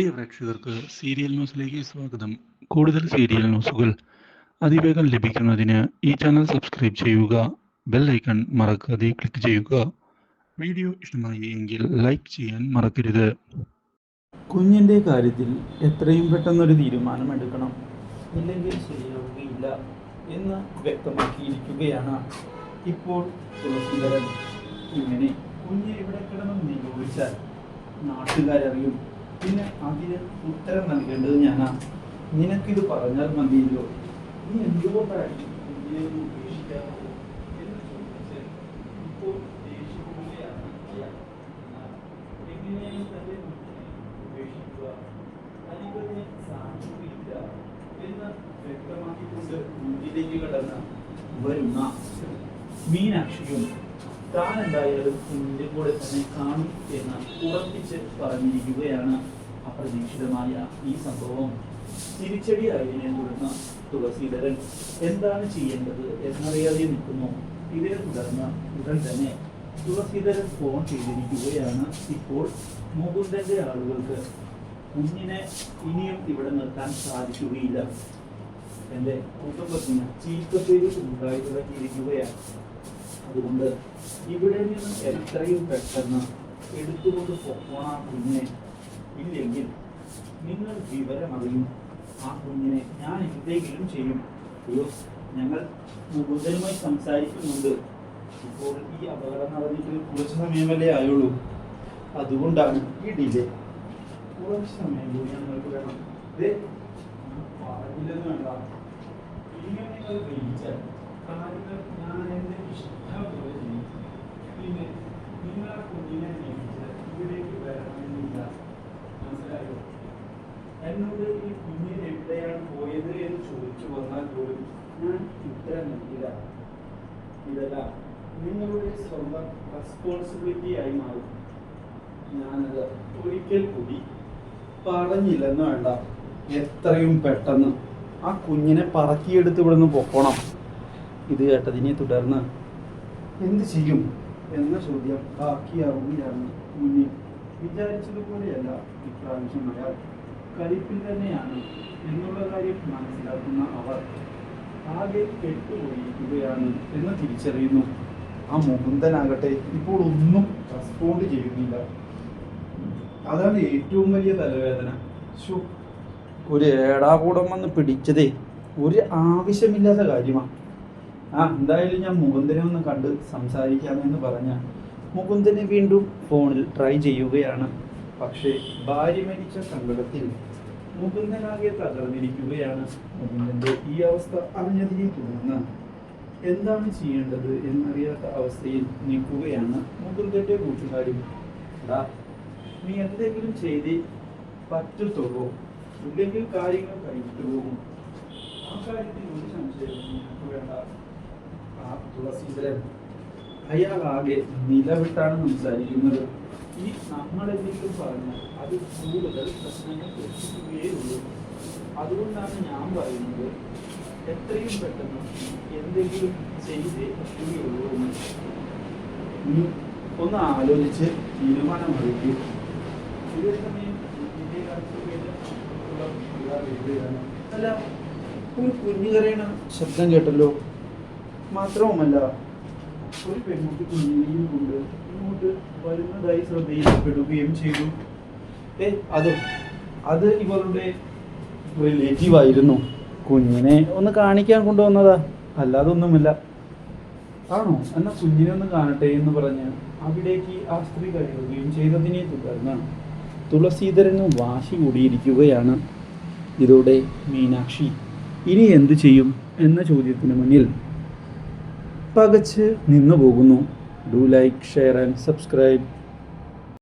പ്രിയ പ്രേക്ഷകർക്ക് സീരിയൽ ന്യൂസിലേക്ക് സ്വാഗതം. കൂടുതൽ സീരിയൽ ന്യൂസുകൾ അതിവേഗം ലഭിക്കുന്നതിന് ഈ ചാനൽ സബ്സ്ക്രൈബ് ചെയ്യുക ബെൽ ഐക്കൺ മറക്കാതെ ക്ലിക്ക് ചെയ്യുക. വീഡിയോ ഇഷ്ടമായി എങ്കിൽ ലൈക്ക് ചെയ്യാൻ മറക്കരുത്. കുഞ്ഞിന്റെ കാര്യത്തിൽ എത്രയും പെട്ടെന്നൊരു തീരുമാനമെടുക്കണം. ഇല്ലെങ്കിൽ ശരിയാവുകയില്ല എന്ന് വ്യക്തമാക്കിയിരിക്കുകയാണ് ഇപ്പോൾ തുളസീധരൻ. ഇങ്ങനെ കുഞ്ഞ് എവിടെ കിടന്ന് ചോദിച്ചാൽ നാട്ടുകാരറിയും പിന്നെ അതിന് ഉത്തരം നൽകേണ്ടത് ഞാനാ. നിനക്കിത് പറഞ്ഞാൽ മതിയല്ലോ. നീ എന്തുകൊണ്ടായിരിക്കും ഉപേക്ഷിക്കാത്തത് എന്ന് ചോദിച്ചാൽ ഇപ്പോൾ ഉപേക്ഷിക്കുക? വ്യക്തമാക്കിക്കൊണ്ട് മുന്നിലേക്ക് കടന്ന വരുന്ന മീനാക്ഷിയും താൻ എന്തായാലും കുഞ്ഞിന്റെ കൂടെ തന്നെ കാണും എന്ന് ഉറപ്പിച്ച് പറഞ്ഞിരിക്കുകയാണ് അപ്രതീക്ഷിതമായ ഈ സംഭവം. തിരിച്ചടിയായതിനെ തുടർന്ന് തുളസീധരൻ എന്താണ് ചെയ്യേണ്ടത് എന്നറിയാതെ നിൽക്കുന്നു. ഇതിനെ തുടർന്ന് ഉടൻ തന്നെ തുളസീധരൻ ഫോൺ ചെയ്തിരിക്കുകയാണ്. ഇപ്പോൾ മുകുന്ദന്റെ ആളുകൾക്ക് കുഞ്ഞിനെ ഇനിയും ഇവിടെ നിർത്താൻ സാധിക്കുകയില്ല. എന്റെ കുടുംബത്തിന് ചീത്തപ്പേര് ഉണ്ടായി തുടങ്ങിയിരിക്കുകയാണ്. അതുകൊണ്ട് ഇവിടെ നിന്ന് എത്രയും പെട്ടെന്ന് എടുത്തുകൊണ്ട് പോകണം കുഞ്ഞിനെ. ഇല്ലെങ്കിൽ നിങ്ങൾ വിവരമറിയും. ആ കുഞ്ഞിനെ ഞാൻ എന്തെങ്കിലും ചെയ്യും. ഞങ്ങൾ കൂടുതലുമായി സംസാരിക്കുന്നുണ്ട്. ഇപ്പോൾ ഈ അപകടം നടന്നിട്ട് കുറച്ച് സമയമല്ലേ ആയുള്ളൂ. അതുകൊണ്ടാണ് ഈ ഡിലേ. കുറച്ച് സമയം കൂടി ഞങ്ങൾക്ക് വേണം. പറഞ്ഞില്ലെന്ന് വേണ്ട. ഇങ്ങനെ നിങ്ങൾ ഗ്രഹിച്ചാൽ പിന്നെ നിങ്ങളെ കുഞ്ഞിനെ നിയമിച്ച് ഇവിടേക്ക് വരണമെന്നില്ല. മനസ്സിലായോ? എന്നോട് ഈ കുഞ്ഞിന് എവിടെയാണ് പോയത് എന്ന് ചോദിച്ചു വന്നാൽ പോലും ഞാൻ ഉത്തരം നൽകില്ല ഇതെല്ലാം നിങ്ങളുടെ സ്വന്തം റെസ്പോൺസിബിലിറ്റി ആയി മാറും. ഞാനത് ഒരിക്കൽ കൂടി പറഞ്ഞില്ലെന്ന് വേണ്ട. എത്രയും പെട്ടെന്ന് ആ കുഞ്ഞിനെ പറക്കിയെടുത്ത് ഇവിടെ നിന്ന് പൊക്കണം. ഇത് കേട്ടതിനെ തുടർന്ന് എന്ത് ചെയ്യും എന്ന ചോദ്യം ബാക്കിയാവുകയാണ്. മുന്നിൽ വിചാരിച്ചതുപോലെയല്ല ഇപ്രാവശ്യം അയാൾ കലിപ്പിൽ തന്നെയാണ് എന്നുള്ള കാര്യം മനസ്സിലാക്കുന്ന അവർ ആകെ കെട്ടുപോയിരിക്കുകയാണ് എന്ന് തിരിച്ചറിയുന്നു. ആ മുകുന്ദനാകട്ടെ ഇപ്പോൾ ഒന്നും റെസ്പോണ്ട് ചെയ്യുന്നില്ല. അതാണ് ഏറ്റവും വലിയ തലവേദന. ഒരു ഏടാകൂടം വന്ന് പിടിച്ചതേ ഒരു ആവശ്യമില്ലാത്ത കാര്യമാണ്. ആ എന്തായാലും ഞാൻ മുകുന്ദനെ ഒന്ന് കണ്ട് സംസാരിക്കാമെന്ന് പറഞ്ഞ മുകുന്ദനെ വീണ്ടും ഫോണിൽ ട്രൈ ചെയ്യുകയാണ്. പക്ഷേ ഭാര്യ മരിച്ച സങ്കടത്തിൽ മുകുന്ദനാകെ തകർന്നിരിക്കുകയാണ്. മുകുന്ദന്റെ ഈ അവസ്ഥ അറിഞ്ഞതിനെ തുടർന്ന് എന്താണ് ചെയ്യേണ്ടത് എന്നറിയാത്ത അവസ്ഥയിൽ നിൽക്കുകയാണ് മുകുന്ദന്റെ കൂട്ടുകാരും. എടാ നീ എന്തെങ്കിലും ചെയ്തേ പറ്റത്തുള്ളൂ. ഇല്ലെങ്കിൽ കാര്യങ്ങൾ കഴിഞ്ഞിട്ട് പോകും. ആ കാര്യത്തിൽ ഒരു ആ തുളസീധരൻ അയാൾ ആകെ നിലവിട്ടാണ് സംസാരിക്കുന്നത്. ഈ നമ്മളെന്തെങ്കിലും പറഞ്ഞാൽ അത് കൂടുതൽ പ്രശ്നങ്ങൾ സൃഷ്ടിക്കുകയുള്ളൂ അതുകൊണ്ടാണ് ഞാൻ പറയുന്നത് എത്രയും പെട്ടെന്ന് എന്തെങ്കിലും ചെയ്തേ പറ്റുകയുള്ളൂ എന്ന്. ഒന്ന് ആലോചിച്ച് തീരുമാനമെടുക്കൂ. ഇതേ സമയം ഉള്ള ഇതാ വരികയാണ്. അല്ല ഒരു കുഞ്ഞു കരയണ ശബ്ദം കേട്ടല്ലോ. മാത്രവുമല്ല ഒരു പെൺകുട്ടി കുഞ്ഞിനെയും കൊണ്ട് ഇങ്ങോട്ട് വരുന്നതായി ശ്രദ്ധയിൽപ്പെടുകയും ചെയ്തു. ഏ അത് അത് ഇവരുടെ റിലേറ്റീവ് ആയിരുന്നു. കുഞ്ഞിനെ ഒന്ന് കാണിക്കാൻ കൊണ്ടുവന്നതാ. അല്ലാതെ ഒന്നുമില്ല. ആണോ? എന്നാ കുഞ്ഞിനെ ഒന്ന് കാണട്ടെ എന്ന് പറഞ്ഞ് അവിടേക്ക് ആ സ്ത്രീ കഴിയുകയും ചെയ്തതിനെ തുടർന്ന് തുളസീധരന് വാശി കൂടിയിരിക്കുകയാണ്. ഇതോടെ മീനാക്ഷി ഇനി എന്തു ചെയ്യും എന്ന ചോദ്യത്തിന് മുന്നിൽ പകച്ച് നിന്നു പോകുന്നു. Do like share and subscribe.